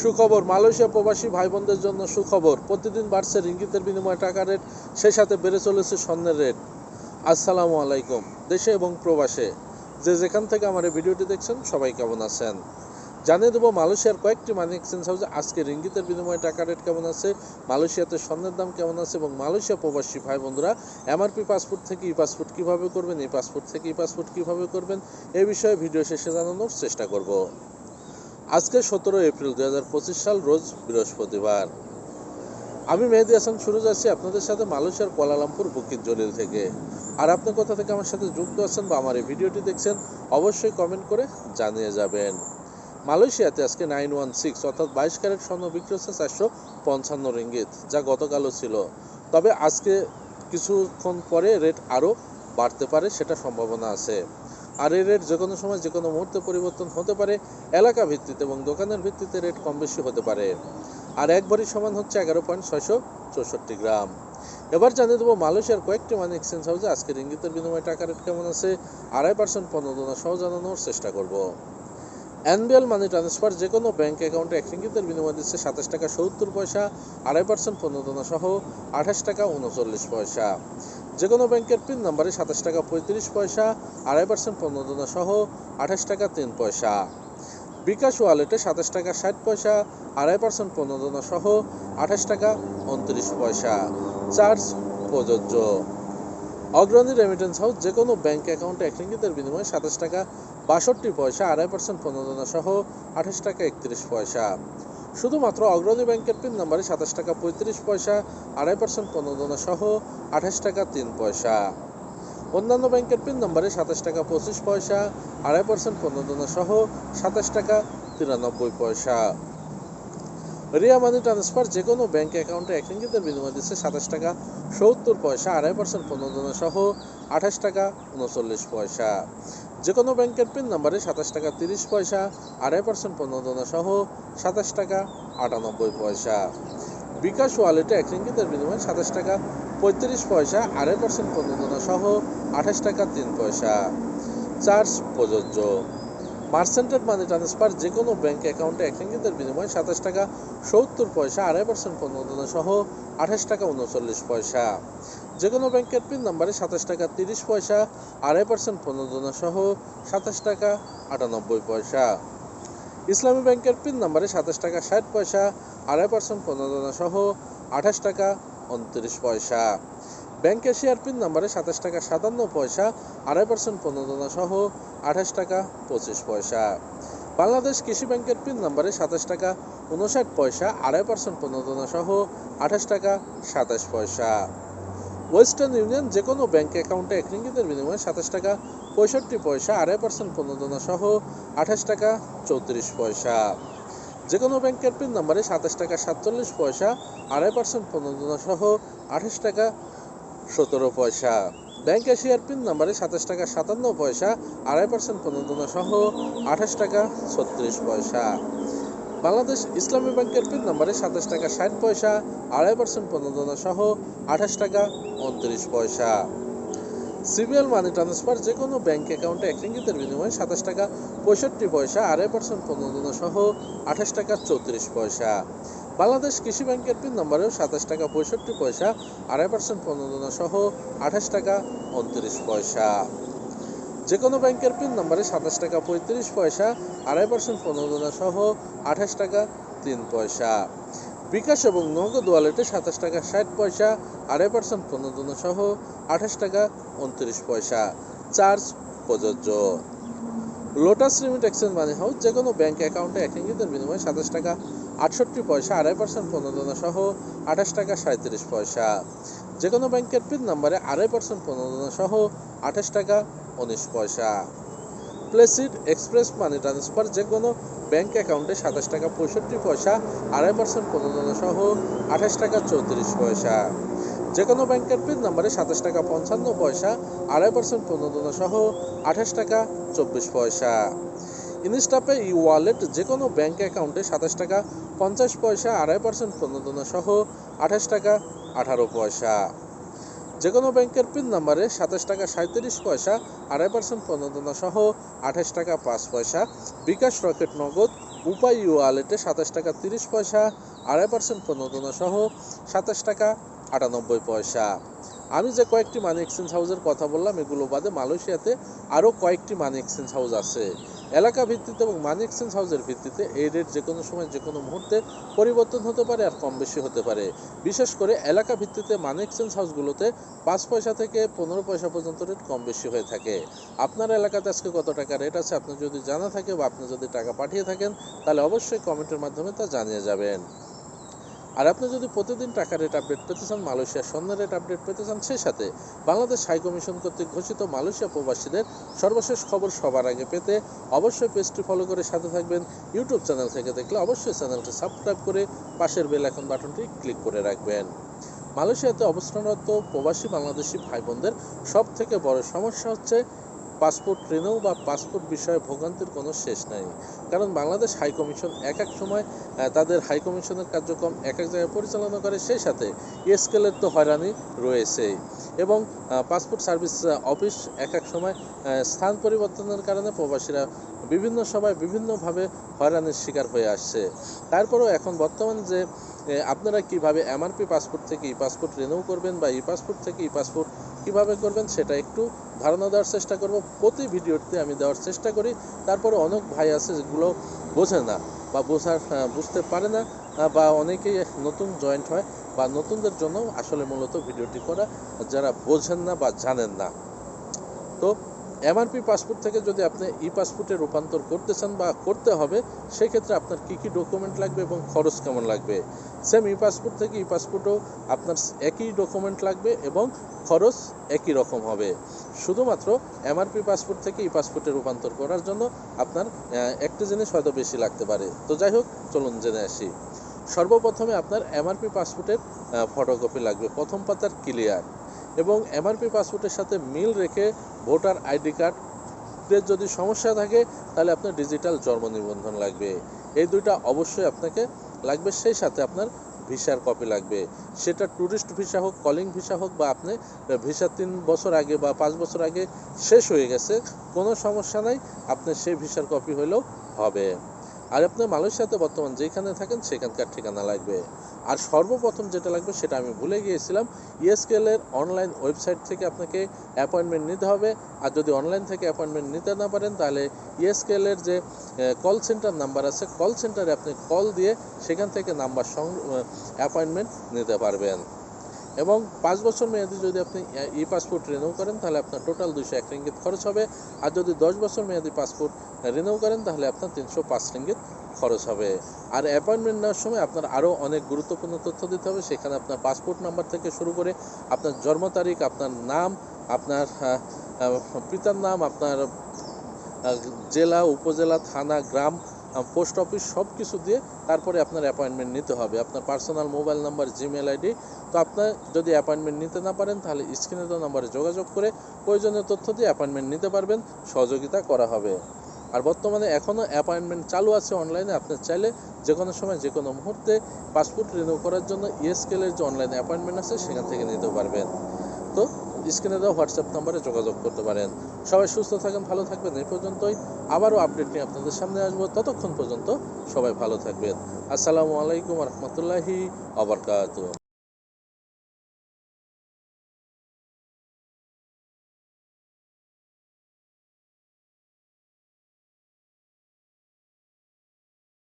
সুখবর, মালয়েশিয়া প্রবাসী ভাই বোনদের জন্য সুখবর। প্রতিদিন বাড়ছে রিঙ্গিতের বিনিময়ে টাকা রেট, সেই সাথে বেড়ে চলেছে স্বর্ণের রেট। আসসালামু আলাইকুম, দেশে এবং প্রবাসে। যে যেখান থেকে আমার এই ভিডিওটি দেখছেন, সবাই কেমন আছেন? জানিয়ে দেবো, মালয়েশিয়ার কয়েকটি মানি এক্সচেঞ্জ হাউসে আজকে রিঙ্গিতের বিনিময়ে টাকা রেট কেমন আছে, মালয়েশিয়াতে স্বর্ণের দাম কেমন আছে এবং মালয়েশিয়া প্রবাসী ভাই বন্ধুরা এমআরপি পাসপোর্ট থেকে ই পাসপোর্ট কীভাবে করবেন, এই পাসপোর্ট থেকে ই পাসপোর্ট কীভাবে করবেন, এ বিষয়ে ভিডিও শেষে জানানোর চেষ্টা করব। আজকে সতেরো এপ্রিল দু হাজার পঁচিশ সাল, রোজ বৃহস্পতিবার। আমি মেহেদি হাসান, শুরু যাচ্ছি আপনাদের সাথে মালয়েশিয়ার কোয়ালালামপুর বুকিং জলিল থেকে। আর আপনি কোথা থেকে আমার সাথে যুক্ত আছেন বা আমার এই ভিডিওটি দেখছেন, অবশ্যই কমেন্ট করে জানিয়ে যাবেন। মালয়েশিয়াতে আজকে নাইন ওয়ান সিক্স, অর্থাৎ বাইশ ক্যারেট স্বর্ণ বিক্রি হচ্ছে চারশো পঞ্চান্ন রিঙ্গিত, যা গতকালও ছিল। তবে আজকে কিছুক্ষণ পরে রেট আরও বাড়তে পারে, সেটা সম্ভাবনা আছে। আর এই রেট যে কোনো সময় যে কোনো মুহূর্তে পরিবর্তন হতে পারে এলাকা ভিত্তিতে এবং দোকানের ভিত্তিতে রেট কম বেশি হতে পারে। আর এক ভরি সমান হচ্ছে এগারো পয়েন্ট ছয়শো চৌষট্টি গ্রাম। এবার জানিয়ে দেবো মালয়েশিয়ার কয়েকটি মানি এক্সচেঞ্জ হাউসে আজকের ইঙ্গিতের বিনিময়ে টাকা রেট কেমন আছে, আড়াই পার্সেন্ট প্রণোদনা সহ জানানোর চেষ্টা করব। এনবিএল মানি ট্রান্সফার যে কোনো ব্যাংক অ্যাকাউন্টে এক ইঙ্গিতের বিনিময় দিচ্ছে সাতাশ টাকা সত্তর পয়সা, আড়াই পার্সেন্ট প্রণোদনা সহ আঠাশ টাকা উনচল্লিশ পয়সা। যে কোনো ব্যাংকের পিন নাম্বারে সাতাশ টাকা পঁয়ত্রিশ পয়সা, আড়াই পার্সেন্ট প্রণোদনা সহ আঠাশ টাকা তিন পয়সা। বিকাশ ওয়ালেটে সাতাশ টাকা ষাট পয়সা, আড়াই পার্সেন্ট প্রণোদনা সহ আঠাশ টাকা উনত্রিশ পয়সা। চার্জ প্রযোজ্য। অগ্রণী রেমিটেন্স হাউস যে কোনো ব্যাংক অ্যাকাউন্টে এক রিঙ্গিতের বিনিময়ে সাতাশ টাকা বাষট্টি পয়সা, আড়াই পার্সেন্ট প্রণোদনা সহ আঠাশ টাকা একত্রিশ পয়সা। শুধুমাত্র অগ্রণী ব্যাংকের পিন নাম্বারে সাতাশ টাকা পঁয়ত্রিশ পয়সা, আড়াই পার্সেন্ট প্রণোদনা সহ আঠাশ টাকা তিন পয়সা। অন্যান্য ব্যাংকের পিন নাম্বারে সাতাশ টাকা পঁচিশ পয়সা, আড়াই পার্সেন্ট প্রণোদনা সহ সাতাশ টাকা তিরানব্বই পয়সা। রিয়া মানি ট্রান্সফার যে কোনো ব্যাংক অ্যাকাউন্টে এক রিঙ্গিতের বিনিময় দিচ্ছে সাতাশ টাকা সত্তর পয়সা, আড়াই পার্সেন্ট প্রণোদনা সহ আঠাশ টাকা উনচল্লিশ পয়সা। যে কোনো ব্যাংকের পিন নাম্বারে সাতাশ টাকা তিরিশ পয়সা, আড়াই পার্সেন্ট প্রণোদনা সহ সাতাশ টাকা আটানব্বই পয়সা। বিকাশ ওয়ালেটে এক রিঙ্গিতের বিনিময়ে সাতাশ টাকা পঁয়ত্রিশ পয়সা, আড়াই পার্সেন্ট প্রণোদনা সহ আঠাশ টাকা তিন পয়সা। চার্জ প্রযোজ্য। মার্সেন্টেড মানি ট্রান্সফার যে কোনো ব্যাংক অ্যাকাউন্টে এক রিঙ্গিতের বিনিময়ে সাতাশ টাকা সত্তর পয়সা, আড়াই পার্সেন্ট প্রণোদনা সহ আঠাশ টাকা উনচল্লিশ পয়সা। যে কোনো ব্যাংকের পিন নাম্বারে সাতাশ টাকা তিরিশ পয়সা, আড়াই পার্সেন্ট প্রণোদনা সহ সাতাশ টাকা আটানব্বই পয়সা। ইসলামী ব্যাংকের পিন নাম্বারে সাতাশ টাকা ষাট পয়সা, আড়াই পার্সেন্ট প্রণোদনা সহ আঠাশ টাকা উনত্রিশ পয়সা। ব্যাংক এশিয়ার পিন নাম্বারে সাতাশ টাকা সাতান্ন পয়সা, আড়াই পার্সেন্ট প্রণোদনা সহ আঠাশ টাকা পঁচিশ পয়সা। বাংলাদেশ কৃষি ব্যাংকের পিন নাম্বারে সাতাশ টাকা উনষাট পয়সা, আড়াই পার্সেন্ট প্রণোদনা সহ আঠাশ টাকা সাতাশ পয়সা। ওয়েস্টার্ন ইউনিয়ন যে কোনো ব্যাংক অ্যাকাউন্টে এক রিঙ্গিতের বিনিময়ে সাতাশ টাকা, পঁয়ষট্টি পয়সা, আড়াই পার্সেন্ট প্রণোদনা সহ আঠাশ টাকা, চৌত্রিশ পয়সা। যে কোনো ব্যাংকের পিন নাম্বারে সাতাশ টাকা, সাতচল্লিশ পয়সা, আড়াই পার্সেন্ট প্রণোদনা সহ আঠাশ টাকা, সতেরো পয়সা। ব্যাংক এশিয়ার পিন নাম্বারে সাতাশ টাকা, সাতান্ন পয়সা, আড়াই পার্সেন্ট প্রণোদনা সহ আঠাশ টাকা, ছত্রিশ পয়সা। বাংলাদেশ ইসলামী ব্যাংকের পিন নাম্বারে সাতাশ টাকা ষাট পয়সা, আড়াই পার্সেন্ট প্রণোদনা সহ আঠাশ টাকা উনত্রিশ পয়সা। সিবিএল মানি ট্রান্সফার যে কোনো ব্যাংক অ্যাকাউন্টে এক রিঙ্গিতের বিনিময়ে সাতাশ টাকা পঁয়ষট্টি পয়সা, আড়াই পার্সেন্ট প্রণোদনা সহ আঠাশ টাকা চৌত্রিশ পয়সা। বাংলাদেশ কৃষি ব্যাংকের পিন নম্বরেও সাতাশ টাকা পঁয়ষট্টি পয়সা, আড়াই পার্সেন্ট প্রণোদনা সহ আঠাশ টাকা উনত্রিশ পয়সা। যে কোনো ব্যাংকের পিন নম্বরে সাতাশ টাকা পঁয়ত্রিশ পয়সা, আড়াই পার্সেন্ট প্রণোদনা সহ আঠাশ টাকা তিন পয়সা। বিকাশ এবং নগদ ওয়ালেটে সাতাশ টাকা ষাট পয়সা, আড়াই পার্সেন্ট প্রণোদনা সহ আঠাশ টাকা উনত্রিশ পয়সা। চার্জ প্রযোজ্য। Lotus limit exchange money house যে কোনো ব্যাংক অ্যাকাউন্টে এক ইঙ্গিতের বিনিময়ে সাতাশ টাকা আটষট্টি পয়সা, আড়াই পার্সেন্ট প্রণোদনা সহ আঠাশ টাকা সাঁত্রিশ পয়সা। যে কোনো ব্যাংকের পিন নাম্বারে আড়াই পার্সেন্ট প্রণোদনা সহ আঠাশ টাকা উনিশ পয়সা। প্লেসিড এক্সপ্রেস মানি ট্রান্সফার যে কোনো ব্যাংক অ্যাকাউন্টে সাতাশ টাকা পঁয়ষট্টি পয়সা, আড়াই পার্সেন্ট প্রণোদনা সহ আঠাশ টাকা চৌত্রিশ পয়সা। যে কোনো ব্যাংকের পিন নাম্বারে সাতাশ টাকা পঞ্চান্ন পয়সা, আড়াই পার্সেন্ট প্রণোদনা সহ আঠাশ টাকা চব্বিশ পয়সা। ইনস্টাপে ই ওয়ালেট যে কোনো ব্যাংক অ্যাকাউন্টে সাতাশ টাকা পঞ্চাশ পয়সা, আড়াই পার্সেন্ট প্রণোদনা সহ আঠাশ টাকা আঠারো পয়সা। যে কোনো ব্যাংকের পিন নাম্বারে সাতাশ টাকা সাঁত্রিশ পয়সা, আড়াই পার্সেন্ট প্রণোদনা সহ আঠাশ টাকা পাঁচ পয়সা। বিকাশ রকেট নগদ, উপায় ওয়ালেটে সাতাশ টাকা তিরিশ পয়সা, আড়াই পার্সেন্ট প্রণোদনা সহ সাতাশ টাকা আটানব্বই পয়সা। আমি যে কয়েকটি মানি এক্সচেঞ্জ হাউসের কথা বললাম, এগুলো বাদে মালয়েশিয়াতে আরও কয়েকটি মানি এক্সচেঞ্জ হাউস আছে। এলাকা ভিত্তিতে এবং মানি এক্সচেঞ্জ হাউসের ভিত্তিতে এই রেট যে কোনো সময় যে কোনো মুহূর্তে পরিবর্তন হতে পারে আর কম বেশি হতে পারে। বিশেষ করে এলাকা ভিত্তিতে মানি এক্সচেঞ্জ হাউসগুলোতে পাঁচ পয়সা থেকে পনেরো পয়সা পর্যন্ত রেট কম বেশি হয়ে থাকে। আপনার এলাকাতে আজকে কত টাকা রেট আছে আপনি যদি জানা থাকে বা আপনি যদি টাকা পাঠিয়ে থাকেন, তাহলে অবশ্যই কমেন্টের মাধ্যমে তা জানিয়ে যাবেন। আর আপনি যদি প্রতিদিন টাকা রেট আপডেট পেতে চান, মালয়েশিয়ার স্বর্ণ রেট আপডেট পেতে চান, সেই সাথে বাংলাদেশ হাই কমিশন কর্তৃক ঘোষিত মালয়েশিয়া প্রবাসীদের সর্বশেষ খবর সবার আগে পেতে অবশ্যই পেজটি ফলো করে সাথে থাকবেন। ইউটিউব চ্যানেল থেকে দেখলে অবশ্যই চ্যানেলটি সাবস্ক্রাইব করে পাশের বেল আইকন বাটনটি ক্লিক করে রাখবেন। মালয়েশিয়াতে অবস্থানরত প্রবাসী বাংলাদেশি ভাই বোনদের সব থেকে বড় সমস্যা হচ্ছে পাসপোর্ট রিনিউ বা পাসপোর্ট বিষয়ে ভোগান্তির কোনো শেষ নাই। কারণ বাংলাদেশ হাই কমিশন এক এক সময় তাদের হাই কমিশনের কার্যক্রম এক এক জায়গায় পরিচালনা করে, সেই সাথে স্কেলের তো হয়রানি রয়েছে এবং পাসপোর্ট সার্ভিস অফিস এক এক সময় স্থান পরিবর্তনের কারণে প্রবাসীরা বিভিন্ন সময় বিভিন্নভাবে হয়রানির শিকার হয়ে আসছে। তারপরেও এখন বর্তমান যে আপনারা কীভাবে এমআরপি পাসপোর্ট থেকে ই পাসপোর্ট রিনিউ করবেন বা ই পাসপোর্ট থেকে ই পাসপোর্ট কীভাবে করবেন সেটা একটু ধারণা দেওয়ার চেষ্টা করব। প্রতি ভিডিওতে আমি দেওয়ার চেষ্টা করি। তারপরে অনেক ভাই আছে যেগুলো বোঝে না বা বোঝার বুঝতে পারে না বা অনেকেই নতুন জয়েন্ট হয় বা নতুনদের জন্য আসলে মূলত ভিডিওটি করা যারা বোঝেন না বা জানেন না। তো এমআরপি পাসপোর্ট থেকে যদি আপনি ই পাসপোর্টে রূপান্তর করতে চান বা করতে হবে, সেক্ষেত্রে আপনার কি কি ডকুমেন্ট লাগবে এবং খরচ কেমন লাগবে? সেম ই পাসপোর্ট থেকে ই পাসপোর্টও আপনার একই ডকুমেন্ট লাগবে এবং খরচ একই রকম হবে। শুধুমাত্র এমআরপি পাসপোর্ট থেকে ই পাসপোর্টে রূপান্তর করার জন্য আপনার একটি জিনিস হয়তো বেশি লাগতে পারে। তো যাই হোক, চলুন জেনে আসি। সর্বপ্রথমে আপনার এমআরপি পাসপোর্টের ফটোকপি লাগবে। প্রথম পাতার ক্লিয়ার এবং এমআরপি পাসপোর্টের সাথে মিল রেখে ভোটার আইডি কার্ডের যদি সমস্যা থাকে, তাহলে আপনার ডিজিটাল জন্ম নিবন্ধন লাগবে। এই দুইটা অবশ্যই আপনাকে লাগবে, সেই সাথে আপনার ভিসার কপি লাগবে। সেটা ট্যুরিস্ট ভিসা হোক কলিং ভিসা হোক, বা আপনি ভিসা তিন বছর আগে বা পাঁচ বছর আগে শেষ হয়ে গেছে, কোনো সমস্যা নাই আপনার সেই ভিসার কপি হলেও হবে। আর আপনি মালয়েশিয়াতে বর্তমান যেখানে থাকেন, সেখানকার ঠিকানা লাগবে। আর সর্বপ্রথম যেটা লাগবে, সেটা আমি ভুলে গিয়েছিলাম ইএসকেএল এর অনলাইন ওয়েবসাইট থেকে আপনাকে অ্যাপয়েন্টমেন্ট নিতে হবে। আর যদি অনলাইন থেকে অ্যাপয়েন্টমেন্ট নিতে না পারেন, তাহলে ইএসকেএল এর যে কল সেন্টার নাম্বার আছে কল সেন্টারে আপনি কল দিয়ে সেখান থেকে নাম্বার সং অ্যাপয়েন্টমেন্ট নিতে পারবেন। এবং পাঁচ বছর মেয়াদি যদি আপনি ই পাসপোর্ট রিনিউ করেন, তাহলে আপনার টোটাল দুইশো এক রিঙ্গিত খরচ হবে। আর যদি দশ বছর মেয়াদি পাসপোর্ট রিনিউ করেন, তাহলে আপনার তিনশো পাঁচ রিঙ্গিত খরচ হবে। আর অ্যাপয়েন্টমেন্ট নেওয়ার সময় আপনার আরও অনেক গুরুত্বপূর্ণ তথ্য দিতে হবে। সেখানে আপনার পাসপোর্ট নাম্বার থেকে শুরু করে আপনার জন্ম তারিখ, আপনার নাম, আপনার পিতার নাম, আপনার জেলা, উপজেলা, থানা, গ্রাম পোস্ট অফিস সব কিছু দিয়ে তারপরে আপনার অ্যাপয়েন্টমেন্ট নিতে হবে। আপনার personal mobile number Gmail ID তো আপনার যদি অ্যাপয়েন্টমেন্ট নিতে না পারেন, তাহলে স্ক্রিনে দেওয়া নাম্বারে যোগাযোগ করে প্রয়োজনীয় তথ্য দিয়ে অ্যাপয়েন্টমেন্ট নিতে পারবেন। সহযোগিতা করা হবে। আর বর্তমানে এখনও অ্যাপয়েন্টমেন্ট চালু আছে অনলাইনে আপনি চাইলে যে কোনো সময় যে কোনো মুহূর্তে পাসপোর্ট রিনিউ করার জন্য ইএসকেলের যে অনলাইন অ্যাপয়েন্টমেন্ট আছে, সেখান থেকে নিতে পারবেন। তো স্ক্রিনে দেওয়া হোয়াটসঅ্যাপ নাম্বারে যোগাযোগ করতে পারেন। সবাই সুস্থ থাকেন, ভালো থাকবেন এই পর্যন্তই। আবারও আপডেট নিয়ে আপনাদের সামনে আসব। ততক্ষণ পর্যন্ত সবাই ভালো থাকবেন। আসসালামু আলাইকুম রহমতুল্লাহি আবরকাত